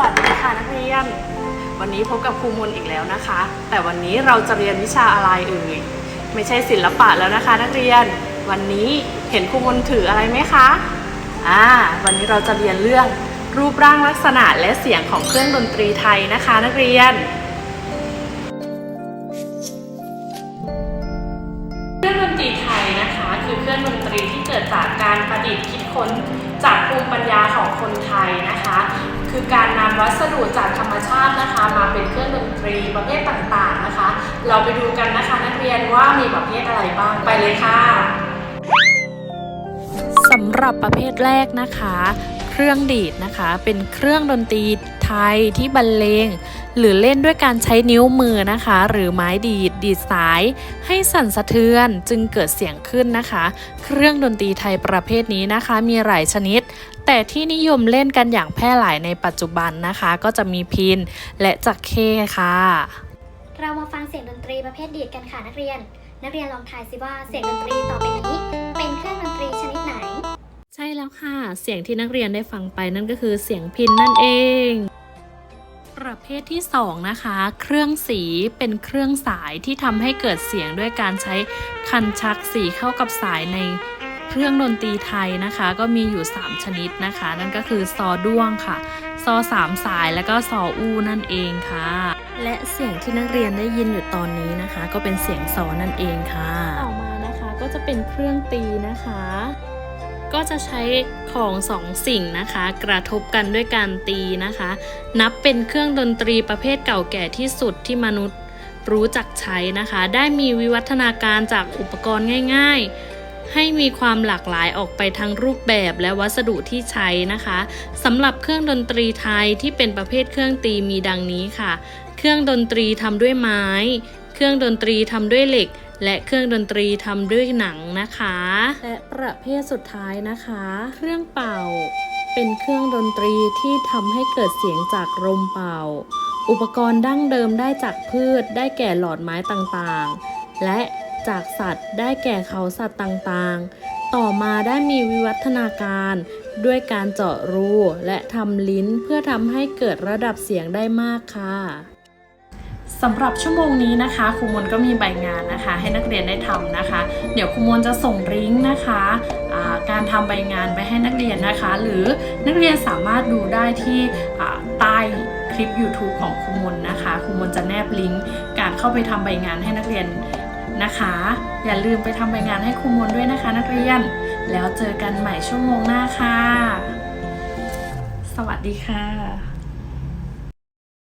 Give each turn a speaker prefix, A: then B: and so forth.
A: วัสดีค่ะนักเรียน วันนี้พบกับครูมนอีกแล้วนะคะ แต่วันนี้เราจะเรียนวิชาอะไรเอ่ยไม่ใช่ศิลปะแล้วนะคะ นักเรียน วันนี้เห็นครูมนถืออะไรไหมคะอ่าวันนี้เราจะเรียนเรื่องรูปร่างลักษณะและเสียงของเครื่องดนตรีไทยนะคะ นักเรียนเครื่องดนตรีไทยนะคะ คือเครื่องดนตรีที่เกิดจากการประดิษฐ์คิดค้นจากภูมิปัญญาของคนไทยนะคะ คือการนำวัสดุจากธรรมชาตินะคะ มาเป็นเครื่องดนตรีประเภทต่างๆนะคะ เราไปดูกันนะคะนักเรียนว่ามีประเภทอะไรบ้างไปเลยค่ะสำหรับประเภทแรกนะคะ เครื่องดีดนะคะ เป็นเครื่องดนตรี ไทยที่บรรเลง หรือเล่นด้วยการใช้นิ้วมือนะคะ หรือไม้ดีดดีดสาย ให้สั่นสะเทือนจึงเกิดเสียงขึ้นนะคะ เครื่องดนตรีไทยประเภทนี้นะคะ มีหลายชนิด แต่ที่นิยมเล่นกันอย่างแพร่หลายในปัจจุบันนะคะ ก็จะมีพินและจักเข้ค่ะ
B: เรามาฟังเสียงดนตรีประเภทดีดกันค่ะนักเรียน นักเรียนลองทายสิว่าเสียงดนตรีต่อไปนี้ เป็นเครื่องดนตรีชนิดไหน
A: ใช่แล้วค่ะ เสียงที่นักเรียนได้ฟังไปนั่นก็คือเสียงพินนั่นเอง ประเภทที่สองนะคะ เครื่องสีเป็นเครื่องสายที่ทำให้เกิดเสียงด้วยการใช้คันชักสีเข้ากับสายในเครื่องดนตรีไทยนะคะ ก็มีอยู่ 3 ชนิดนะคะ นั่นก็คือซอด้วงค่ะ ซอสามสายแล้วก็ซออู้นั่นเองค่ะ และเสียงที่นักเรียนได้ยินอยู่ตอนนี้นะคะ ก็เป็นเสียงซอนั่นเองค่ะ ต่อมานะคะก็จะเป็นเครื่องตีนะคะ ก็จะใช้ของสองสิ่งนะคะ กระทบกันด้วยการตีนะคะ นับเป็นเครื่องดนตรีประเภทเก่าแก่ที่สุดที่มนุษย์รู้จักใช้นะคะ ได้มีวิวัฒนาการจากอุปกรณ์ง่าย ๆ ให้มีความหลากหลายออกไปทั้งรูปแบบและวัสดุที่ใช้นะคะสำหรับเครื่องดนตรีไทยที่เป็นประเภทเครื่องตีมีดังนี้ค่ะ เครื่องดนตรีทำด้วยไม้ เครื่องดนตรีทำด้วยเหล็ก และเครื่องดนตรีทำด้วยหนังนะคะ และประเภทสุดท้ายนะคะ เครื่องเป่า เป็นเครื่องดนตรีที่ทำให้เกิดเสียงจากลมเป่า อุปกรณ์ดั้งเดิมได้จากพืชได้แก่หลอดไม้ต่างๆ และจากสัตว์ได้แก่เขาสัตว์ต่างๆ ต่อมาได้มีวิวัฒนาการ ด้วยการเจาะรูและทำลิ้นเพื่อทำให้เกิดระดับเสียงได้มากค่ะ สำหรับชั่วโมงนี้นะคะครูมนก็มีใบงานนะคะ ให้นักเรียนได้ทำนะคะ เดี๋ยวครูมนจะส่งลิงก์นะคะการทำใบงานไปให้นักเรียนนะคะ หรือนักเรียนสามารถดูได้ที่ใต้คลิป YouTube ของครูมนนะคะครูมนจะแนบลิงก์การเข้าไปทำใบงานให้นักเรียนนะคะ อย่าลืมไปทำใบงานให้ครูมนด้วยนะคะ นักเรียนแล้วเจอกันใหม่ชั่วโมงหน้าค่ะ สวัสดีค่ะ